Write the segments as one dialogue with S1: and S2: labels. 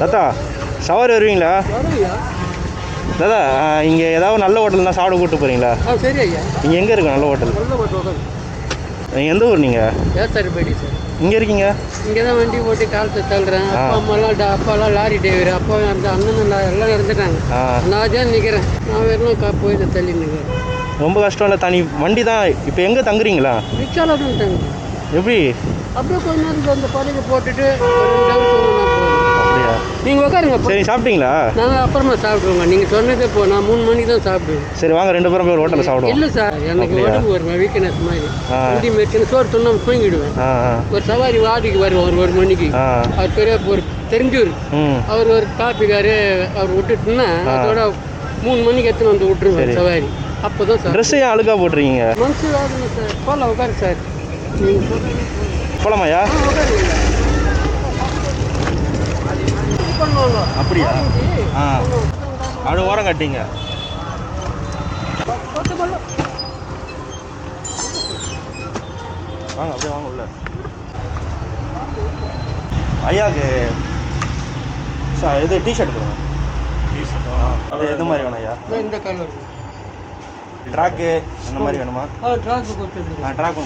S1: தாத்தா சவாரி வருவீங்களா? தாதா இங்கே ஏதாவது நல்ல ஹோட்டல் தான் சாப்பிட கூப்பிட்டு போகிறீங்களா
S2: சரி ஐயா.
S1: இங்கே எங்கே இருக்கு நல்ல ஹோட்டல்? நீங்கள் எந்த ஊர் நீங்கள்
S2: ஏசாரிப்பேடி சார்.
S1: இங்கே இருக்கீங்க?
S2: இங்கே தான் வண்டி ஓட்டி காலத்தை தள்ளுறேன். அப்பா அம்மாலாம் அப்பாலாம் லாரி டிரைவர். அப்பா அந்த அண்ணன் எல்லாம் இறந்துட்டாங்க. நான் தான் நிற்கிறேன் நான் வெறும் கா போய் தள்ளி நிற்கிறேன்
S1: ரொம்ப கஷ்டம் இல்லை தனி வண்டி தான். இப்போ எங்கே தங்குறீங்களா?
S2: ரிக்ஷாவில் தான் தாங்க
S1: எப்படி?
S2: அப்படியே கொஞ்ச நேரம் அந்த படகு போட்டுட்டு நீங்கள் உட்காருங்க
S1: சரி சாப்பிட்டீங்களா?
S2: நாங்கள் அப்புறமா சாப்பிடுவோங்க. நீங்கள் சொன்னதே போ நான் மூணு மணிக்கு தான் சாப்பிடுவேன்.
S1: சரி வாங்க ரெண்டு பேரும் போய் ஒரு ஹோட்டலில் சாப்பிடுவோம்.
S2: இல்லை சார் எனக்கு? உடம்பு வருவேன் வீக்னஸ் மாதிரி. வண்டி மேய்ச்சின்னு சோறு துண்ணாம தூங்கிடுவேன். ஒரு சவாரி வாடிக்கு வருவோம் ஒரு ஒரு மணிக்கு. அவர் பெரிய ஒரு தெரிஞ்சூர். அவர் ஒரு காப்பிக்காரு அவர் விட்டுட்டுன்னா அதோட மூணு மணிக்கு எடுத்துன்னு வந்து விட்டுருவார் சவாரி. அப்போ தான் சார்
S1: ட்ரெஸ்ஸு ஏன் அழுக்கா போட்டுருக்கீங்க?
S2: மனசு ஆகணும் சார். போகலாம் உட்காரு சார். நீங்கள் பண்ணுவாங்க
S1: அப்படியா? ஆ. அது ஓரம் கட்டிங்க. வாங்க அப்படியே வாங்க உள்ள. ஐயாக்கு சார் இது டிஷர்ட் கொடுங்க. அது எது மாதிரி வேணும் ஐயா?
S2: இந்த கலர்
S1: ட்ராக்கு அந்த மாதிரி வேணுமா?
S2: ஆ ட்ராக்கு கொடுத்துருங்க.
S1: ஆ ட்ராக்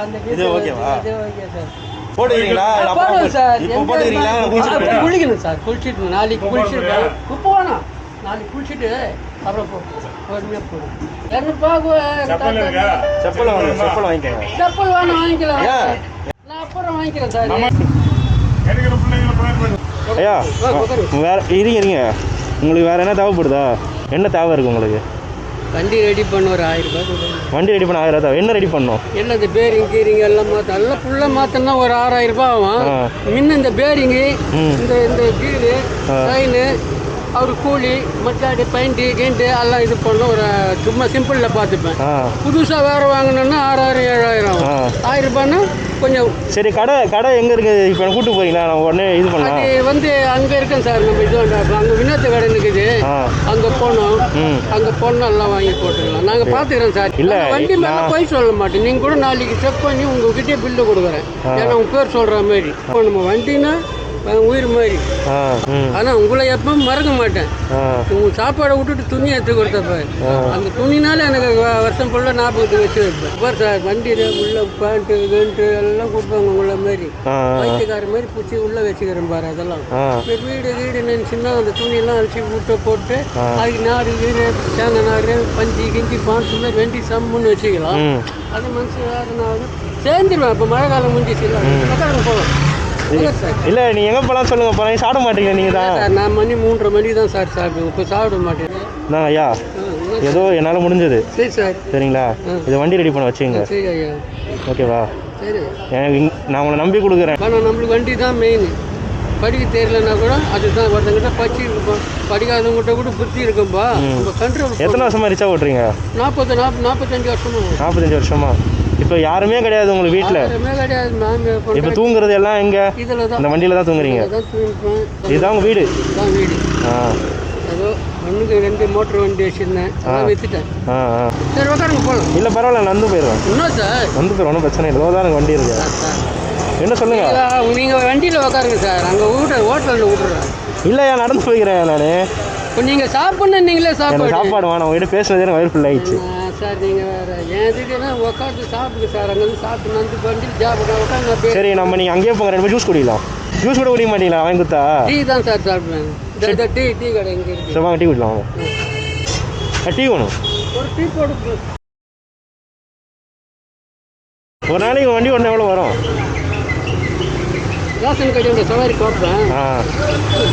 S2: அந்த
S1: இது ஓகேவா?
S2: இது ஓகே சார்
S1: போட்டுக்கிறீங்களா? இப்போ போட்டுக்கிறீங்களா?
S2: குளிக்கணும் சார் குளிச்சுட்டு நாளைக்கு குளிச்சுட்டு இப்போ வேணாம் நாளைக்கு குளிச்சுட்டு அப்புறம் பொறுமையாக இரநூறுபா
S1: செப்பல் வாங்க செப்பல் வாங்கிக்கோங்க.
S2: செப்பல் வேணும் வாங்கிக்கலாம்.
S1: ஏன்?
S2: நான் அப்புறம் வாங்கிக்கிறேன் சார்.
S1: ஐயா. வேற இருங்க இருங்க. உங்களுக்கு வேற என்ன தேவைப்படுதா? என்ன தேவை இருக்கு உங்களுக்கு?
S2: வண்டி ரெடி பண்ண ஒரு ஆயிரம் ரூபாய் கொடுங்க.
S1: வண்டி ரெடி பண்ண ஆயிரம் தேவை என்ன ரெடி பண்ணணும்
S2: எல்லாம் இந்த பேரிங் கீரிங் எல்லாம் மாற்ற எல்லாம் ஃபுல்லாக மாற்றினா ஒரு ஆறாயிரம் ரூபாய் ஆகும். முன்ன இந்த பேரிங்கு. இந்த இந்த கீரு
S1: ஆ.
S2: அவர் கூலி மத்தாடி பெயிண்ட்டு கீண்ட்டு எல்லாம் இது பண்ண ஒரு சும்மா சிம்பிளில் பார்த்துப்பேன். புதுசாக வேறு வாங்கணும்னா ஆறாயிரம் ஏழாயிரம் ஆயிரம் ரூபாய்னா கொஞ்சம்
S1: சரி கடை கடை எங்கே இருக்கு? இப்போ கூட்டு போறீங்களா? நான் உடனே இது பண்ணலாம்.
S2: அது வந்து அங்கே இருக்கேன் சார் நம்ம இது அங்கே வினோத்து கடை இருக்குது அங்கே போனோம். அங்கே பொண்ணு எல்லாம் வாங்கி போட்டுக்கலாம். நாங்கள் பார்த்துக்கிறோம் சார்.
S1: இல்ல,
S2: வண்டி மேலே போய் சொல்ல மாட்டேன். நீங்கள் கூட நாளைக்கு செக் பண்ணி உங்ககிட்டயே பில்லு கொடுக்குறேன். ஏன்னா உங்கள் பேர் சொல்கிற மாதிரி. இப்போ நம்ம வண்டினா அஹ், உயிர் மாதிரி
S1: ஆ ம்.
S2: ஆனால் உங்களை எப்பவும் மறக்க மாட்டேன்.
S1: ஆ.
S2: உங்கள் சாப்பாடை விட்டுட்டு துணி எடுத்து கொடுத்தப்ப. அந்த துணினால எனக்கு வருஷம் ஃபுல்லாக ஞாபகத்துக்கு வச்சு வைப்பேன் பார் சார் வண்டியில் உள்ள பேண்ட்டு கேண்ட்டு எல்லாம் கொடுப்பாங்க உங்களை மாதிரி பைத்தியக்கார மாதிரி பிடிச்சி உள்ளே வச்சுக்கிறேன் பாரு அதெல்லாம். வீடு வீடு நினச்சின்னா அந்த துணியெல்லாம் அழிச்சு விட்டு போட்டு. அதுக்கு நாடு வீடு தேங்காய் நாடு பஞ்சு கிஞ்சி பான்ஸ் வெண்டி சம்முன்னு வச்சுக்கலாம். அது மனசு நான் சேர்ந்துருவேன். இப்போ மழை காலம் முடிஞ்சிச்சு இல்லை போகலாம்.
S1: இல்லை நீ எங்கே போகலாம் சொல்லுங்க போகிறேன் சாப்பிட மாட்டீங்க நீங்கள் தான்?
S2: நான் மணி மூன்றரை மணிக்கு தான் சார் சாப்பிடுவேன். இப்போ சாப்பிட மாட்டேன்.
S1: நான் ஐயா? ஏதோ என்னால் முடிஞ்சது.
S2: சரி சார்.
S1: சரிங்களா? இதை வண்டி ரெடி பண்ண வச்சுங்க.
S2: சரி ஐயா.
S1: ஓகேவா நான் உங்களை நம்பி கொடுக்குறேன்.
S2: ஆனால் நம்மளுக்கு வண்டி தான் மெயின் படிக்க தெரியலன்னா கூட அதுதான் ஒருத்தங்கிட்ட பச்சி இருக்கும் படிக்காதவங்ககிட்ட கூட புத்தி இருக்கும்பா நம்ம கண்ட்ரோல்
S1: எத்தனை வருஷமா ரிச்சா ஓட்டுறீங்க?
S2: நாற்பது நாற்பத்தஞ்சு வருஷமா.
S1: நாற்பத்தஞ்சு வருஷமா? இப்போ யாருமே கிடையாது உங்களுக்கு வீட்டில்
S2: யாருமே கிடையாது நாங்கள்
S1: இப்போ தூங்குறது எல்லாம் எங்கே?
S2: இதில் தான்
S1: இந்த வண்டியில் தான் தூங்குறீங்க? இதுதான் உங்கள் வீடு?
S2: வீடு.
S1: ஆ.
S2: ஏதோ ஒன்றுக்கு ரெண்டு மோட்டர் வண்டி வச்சுருந்தேன். அதான் விற்றுட்டேன்
S1: ஆ ஆ.
S2: சரி உட்காருங்க போகலாம்
S1: இல்லை பரவாயில்ல நடந்து போயிடுவேன்
S2: இன்னும் சார்
S1: வந்து போயிடும் ஒன்றும் பிரச்சனை இல்லை. தான் எனக்கு வண்டி இருக்கு. என்ன சொல்லுங்க?
S2: நீங்கள் வண்டியில் உட்காருங்க சார். அங்கே வீட்டு ஹோட்டலில் விட்றேன்
S1: இல்லையா நடந்து போய்க்கிறேன் நான்.
S2: நீங்கள் சாப்பிட்ணும் நீங்களே சாப்பாடு?
S1: சாப்பாடு வேணாம். உங்ககிட்ட பேசுனதே எனக்கு வயிறு ஃபுல் ஆயிடுச்சு.
S2: சார் நீங்கள் வேறு என் இதுக்குன்னா உட்காந்து சாப்பிடுங்க சார். அங்கே வந்து சாப்பிட்டு வந்து வண்டியில் சாப்பிட உட்காந்து
S1: சரி நம்ம நீங்கள் அங்கேயே போங்க. ரெண்டு ஜூஸ் குடிக்கலாம். ஜூஸ் கூட குடிக்க மாட்டீங்களா? வாங்கி கொடுத்தா?
S2: டீ தான் சார் சாப்பிடுவேன். டீ டீ கடை இங்கே இருக்கு.
S1: சரி வாங்க டீ குடிக்கலாம் வாங்க. டீ வேணும்.
S2: ஒரு டீ போட்டு
S1: ஒரு நாளைக்கு வண்டி ஒன்று எவ்வளோ வரும்?
S2: ரேஷன் கடையோட சவாரி பார்ப்பேன்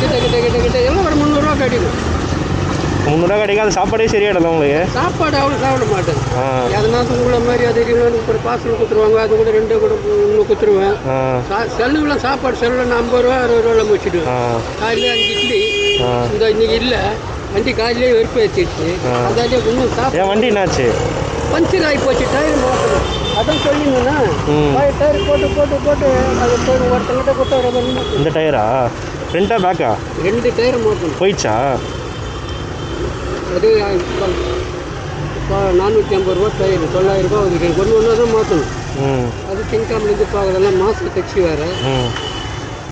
S2: கிட்ட கிட்ட கிட்ட கிட்ட. எல்லாம் ஒரு முந்நூறுரூவா கிடைக்கும்
S1: முந்நூறுவா கிடைக்காது சாப்பாடே சரியாயிடல உங்களுக்கு?
S2: சாப்பாடு அவ்வளோ சாப்பிட மாட்டேன்
S1: ஆ.
S2: எதனா உங்களை மாதிரி அது ஒரு பார்சல் கொடுத்துருவாங்க அது கூட ரெண்டு கூட இன்னும் கொடுத்துருவேன். செல்லுலாம் சாப்பாடு செல்லில் ஐம்பது ரூபா அறுபது ரூபாவில் முடிச்சிடுவேன்.
S1: ஆ.
S2: காலையில் அஞ்சு இட்லி இந்த இன்னைக்கு இல்லை. வண்டி காலையிலே வெறுப்பு வச்சிடுச்சு அதாலே இன்னும் சாப்பிட்டு
S1: வண்டி என்னாச்சு?
S2: பஞ்சர் ஆகி போச்சு டயர் மாற்றணும் அதான் சொல்லிங்கன்னா. டயர் போட்டு போட்டு போட்டு அது ஒருத்தங்கிட்ட கொடுத்து
S1: இந்த டயரா ஃப்ரண்ட்டா பேக்கா
S2: ரெண்டு டயர் மாற்றணும்
S1: போயிடுச்சா?
S2: அது நானூற்றி ஐம்பது ரூபா டயர் தொள்ளாயிரம் ரூபா ஒன்று ஒன்று தான் மாற்றணும் அது திங்கக்கிழமைலேருந்து பார்க்குறதெல்லாம் மாதம் கட்சி வேறு.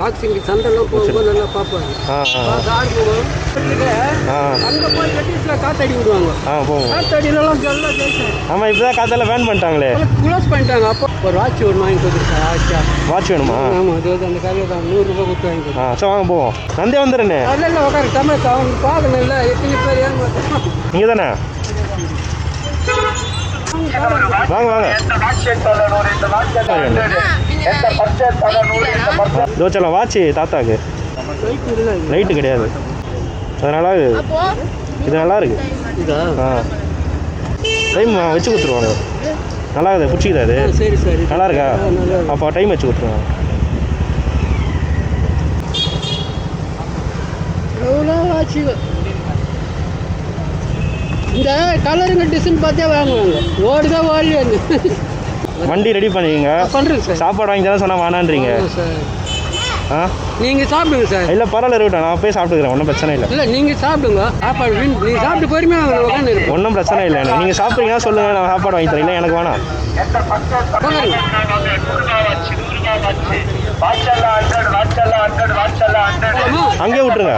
S2: பாக்ஸிங் சண்டைலாம் போகும்போது நல்லா பார்ப்பாங்க. அங்கே போய் கட்டிஸில் காத்தடி விடுவாங்க. காத்தடியிலலாம் நல்லா ஜெயிச்சேன்
S1: ஆமாம் இப்போ தான் காத்தால வேன் பண்ணிட்டாங்களே.
S2: க்ளோஸ் பண்ணிட்டாங்க. அப்போ ஒரு வாட்ச் ஒன்று வாங்கி கொடுத்துருக்கேன் ஆச்சா.
S1: வாட்ச் வேணுமா?
S2: ஆமாம் அது வந்து அந்த கதையை தான் நூறுரூபா கொடுத்து வாங்கி
S1: ஆ சரி வாங்க போவோம். நந்தே வந்துடுண்ணே
S2: அதில் இல்லை உட்காரு தமிழ் அவன் பார்க்கணும் இல்லை எத்தனை பேர் ஏமாத்தான்
S1: நீங்கள் தானே வாங்க வாங்க. தோச்சலாம் வாட்ச் தாத்தாக்கு. லைட்டு கிடையாது. அதனால இது நல்லா இருக்கு.
S2: இதா
S1: ஆ டைம் வச்சு கொடுத்துருவாங்க நல்லா இருக்குது பிடிச்சிக்குதா அது
S2: ஆ, சரி சரி.
S1: நல்லா இருக்கா?
S2: ஆ, நல்லா இருக்கு.
S1: அப்போ டைம் வச்சு கொடுத்துருவாங்க.
S2: எவ்வளோ ஆச்சு? இந்த கலருங்க டிசைன் பார்த்தே வாங்குவாங்க. ஓடுதான் ஓடலையாங்க
S1: வண்டி ரெடி பண்ணிக்கங்க.
S2: பண்ணுறேங்க சார்.
S1: சாப்பாடு வாங்கி தரேன் சொன்னால் வேணான்றீங்க.
S2: சார்.
S1: ஆ?
S2: நீங்கள் சாப்பிடுங்க சார்.
S1: இல்லை பரவாயில்ல இருக்கட்டும் நான் போய் சாப்பிட்டுக்கிறேன். ஒன்றும் பிரச்சனை இல்லை.
S2: இல்லை நீங்கள் சாப்பிடுங்க. சாப்பாடு வீண் நீங்கள் சாப்பிட்டு பொறுமையாக உட்காந்து இருப்போம்
S1: ஒன்றும் பிரச்சனை இல்லை. எனக்கு நீங்கள் சாப்பிட்றீங்கன்னா சொல்லுங்கள் நான் சாப்பாடு வாங்கி தரேன். இல்லை எனக்கு வேணாம். அங்கேயே விட்டுருங்க.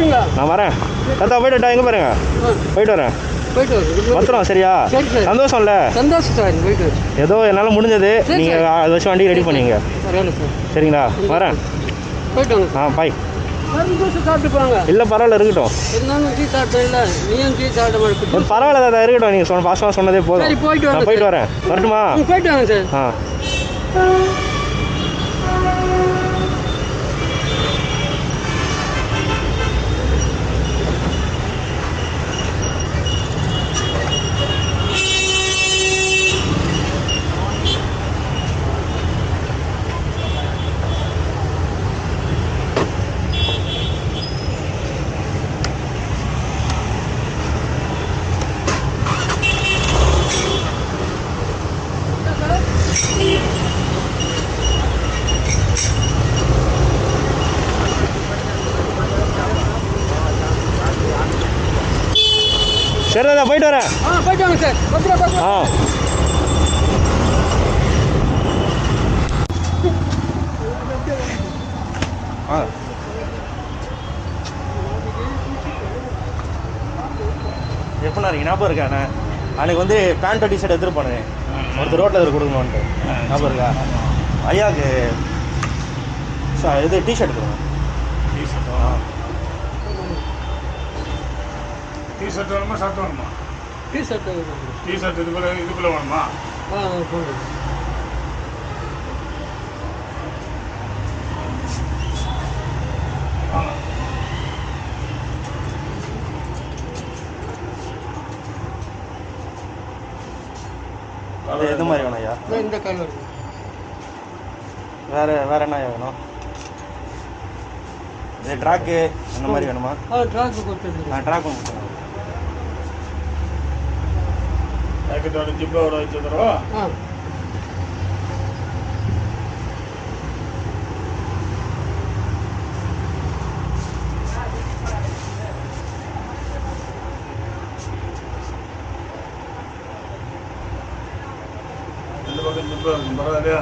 S2: எப்போ வரீங்க
S1: நான் வரேன். தாத்தா போயிட்டு எங்கே பாருங்க? போயிட்டு வரேன்.
S2: போயிட்டு
S1: பத்திரம் சரியா. சந்தோஷம்ல?
S2: சந்தோஷம் சார் போயிட்டு
S1: ஏதோ என்னால் முடிஞ்சது. நீங்கள் அதை வச்சு வண்டி ரெடி பண்ணீங்க. சரிங்களா? வரேன்.
S2: போயிட்டு வாங்க.
S1: ஆ பாய் இல்லை பரவாயில்ல இருக்கட்டும். பரவாயில்ல தாத்தா இருக்கட்டும். நீங்கள் சொன்ன பாசமாக சொன்னதே போதும். நான் போயிட்டு. வரேன். வரட்டுமா?
S2: போயிட்டு வாங்க சார்.
S1: ஆ. சரி தாத்தா போயிட்டு வரேன்.
S2: ஆ போயிட்டு வாங்க சார். பத்திரம் பத்திரம்
S1: ஆ. ஆ. எப்போ நான் ஞாபகம் இருக்கா நான் அன்னைக்கு வந்து பேண்ட் டிஷர்ட் எடுத்துட்டு போனேன். ஒருத்தர் ரோட்டில் எதிர் கொடுக்கணுன்ட்டு ஞாபகம் இருக்கா? ஐயாவுக்கு ச- இது டிஷர்ட் கொடுங்க ஆ
S3: டிஷர்ட் வேணுமா ஷர்ட் வேணுமா?
S2: டீ ஷர்ட்
S3: டிஷர்ட் இதுக்குள்ள இதுக்குள்ள வேணுமா?
S2: ஆ
S1: எது மாதிரி வேணும் ஐயா?
S2: இந்த- கலர்
S1: வேற வேற என்ன ஐயா வேணும்? இது ட்ராக்கு அந்த மாதிரி வேணுமா?
S2: ஆ ட்ராக்கு கொடுத்துருங்க.
S1: நான் ட்ராக் ஒன்று
S3: ஜாக்கெட்டோட ஜிப்போட வச்சு தரவா
S2: ஆ
S3: ரெண்டு பக்கம் ஜிப்போ இருக்கும் பரவாயில்லையா